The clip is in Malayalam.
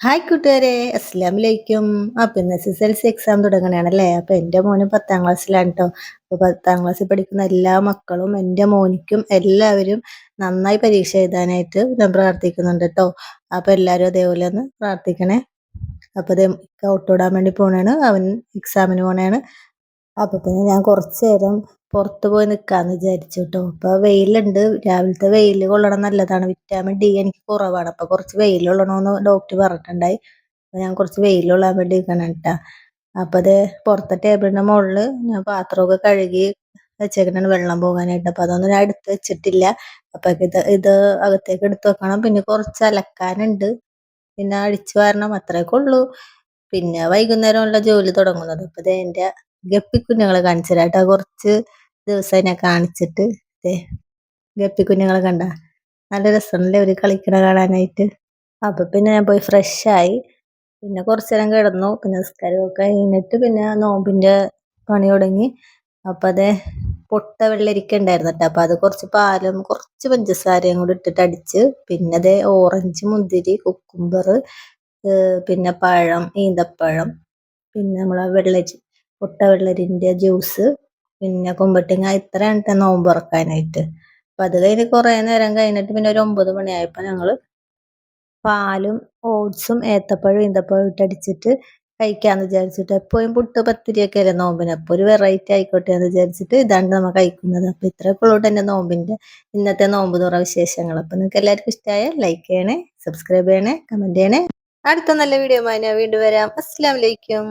ഹായ് കൂട്ടുകാരെ അസ്സാം വലൈക്കും അപ്പം ഇന്ന് S S L C exam തുടങ്ങണയാണല്ലേ അപ്പം എന്റെ മോന് പത്താം ക്ലാസ്സിലാണ് കേട്ടോ അപ്പോൾ പത്താം ക്ലാസ്സിൽ പഠിക്കുന്ന എല്ലാ മക്കളും എന്റെ മോനിക്കും എല്ലാവരും നന്നായി പരീക്ഷ എഴുതാനായിട്ട് ഞാൻ പ്രാർത്ഥിക്കുന്നുണ്ട് കേട്ടോ അപ്പോൾ എല്ലാവരും അതേപോലെ ഒന്ന് പ്രാർത്ഥിക്കണേ. അപ്പോൾ ഔട്ട് ഔട്ടോടാൻ വേണ്ടി പോണേണ്. അവൻ എക്സാമിന് പോണേണ്. അപ്പോൾ പിന്നെ ഞാൻ കുറച്ച് നേരം പുറത്ത് പോയി നിൽക്കാന്ന് വിചാരിച്ചു കേട്ടോ അപ്പോൾ വെയിലുണ്ട്. രാവിലത്തെ വെയിൽ കൊള്ളണം നല്ലതാണ്. വിറ്റാമിൻ ഡി എനിക്ക് കുറവാണ്. അപ്പോൾ കുറച്ച് വെയിൽ കൊള്ളണമെന്ന് ഡോക്ടർ പറഞ്ഞിട്ടുണ്ടായി. അപ്പോൾ ഞാൻ കുറച്ച് വെയിൽ കൊള്ളാൻ വേണ്ടി നിൽക്കണം കേട്ടോ അപ്പോൾ അത് പുറത്തെ ടേബിളിന്റെ മുകളിൽ ഞാൻ പാത്രമൊക്കെ കഴുകി വെച്ചേക്കണം വെള്ളം പോകാനായിട്ട്. അപ്പൊ അതൊന്നും ഞാൻ എടുത്ത് വെച്ചിട്ടില്ല. അപ്പൊ ഇത് ഇത് അകത്തേക്ക് എടുത്ത് വെക്കണം. പിന്നെ കുറച്ച് അലക്കാനുണ്ട്. പിന്നെ അടിച്ചു വരണം. അത്രയൊക്കെ ഉള്ളൂ. പിന്നെ വൈകുന്നേരമുള്ള ജോലി തുടങ്ങുന്നത്. അപ്പൊ ഇത് എന്റെ ഗപ്പിക്കുഞ്ഞുങ്ങളെ കാണിച്ചു തരാം കേട്ടോ കുറച്ച് ദിവസം ഞാൻ കാണിച്ചിട്ട് ഗപ്പി കുഞ്ഞുങ്ങളെ കണ്ട. നല്ല രസമല്ലേ ഒരു കളിക്കണ കാണാനായിട്ട്. അപ്പൊ പിന്നെ ഞാൻ പോയി ഫ്രഷ് ആയി. പിന്നെ കുറച്ചു നേരം കിടന്നു. പിന്നെ നിസ്കാരമൊക്കെ കഴിഞ്ഞിട്ട് പിന്നെ നോമ്പിന്റെ പണി തുടങ്ങി. അപ്പൊ അതെ പൊട്ട വെള്ളരിക്ക ഉണ്ടായിരുന്നു കേട്ടോ അപ്പൊ അത് കുറച്ച് പാലും കുറച്ച് പഞ്ചസാരയും കൂടി ഇട്ടിട്ട് അടിച്ച് പിന്നെ അതെ ഓറഞ്ച് മുന്തിരി കുക്കുംബർ പിന്നെ പഴം ഈന്തപ്പഴം പിന്നെ നമ്മളെ വെള്ളരി പൊട്ട വെള്ളരിന്റെ ജ്യൂസ് പിന്നെ കുമ്പട്ടിങ്ങ ഇത്രയാണ് നോമ്പ് തുറക്കാനായിട്ട് അപ്പൊ അത് കഴിഞ്ഞ് കുറേ നേരം കഴിഞ്ഞിട്ട് പിന്നെ ഒരു ഒമ്പത് മണിയായപ്പോൾ ഞങ്ങൾ പാലും ഓട്സും ഏത്തപ്പഴവും ഈന്തപ്പഴവും ഇട്ടടിച്ചിട്ട് കഴിക്കാന്ന് വിചാരിച്ചിട്ട് എപ്പോഴും പുട്ട് പത്തിരിയൊക്കെ അല്ലേ നോമ്പിന്. അപ്പോൾ ഒരു വെറൈറ്റി ആയിക്കോട്ടെ എന്ന് വിചാരിച്ചിട്ട് ഇതാണ് നമ്മൾ കഴിക്കുന്നത്. അപ്പോൾ ഇത്രയൊക്കെ ഉള്ളൂ എന്റെ നോമ്പിന്റെ ഇന്നത്തെ നോമ്പ് തുറ വിശേഷങ്ങൾ. അപ്പോൾ നിങ്ങൾക്ക് എല്ലാവർക്കും ഇഷ്ടമായ ലൈക്ക് ചെയ്യണേ സബ്സ്ക്രൈബ് ചെയ്യണേ കമന്റ് ചെയ്യണേ. അടുത്ത നല്ല വീഡിയോ വീണ്ടും വരാം. അസ്സാം വലൈക്കും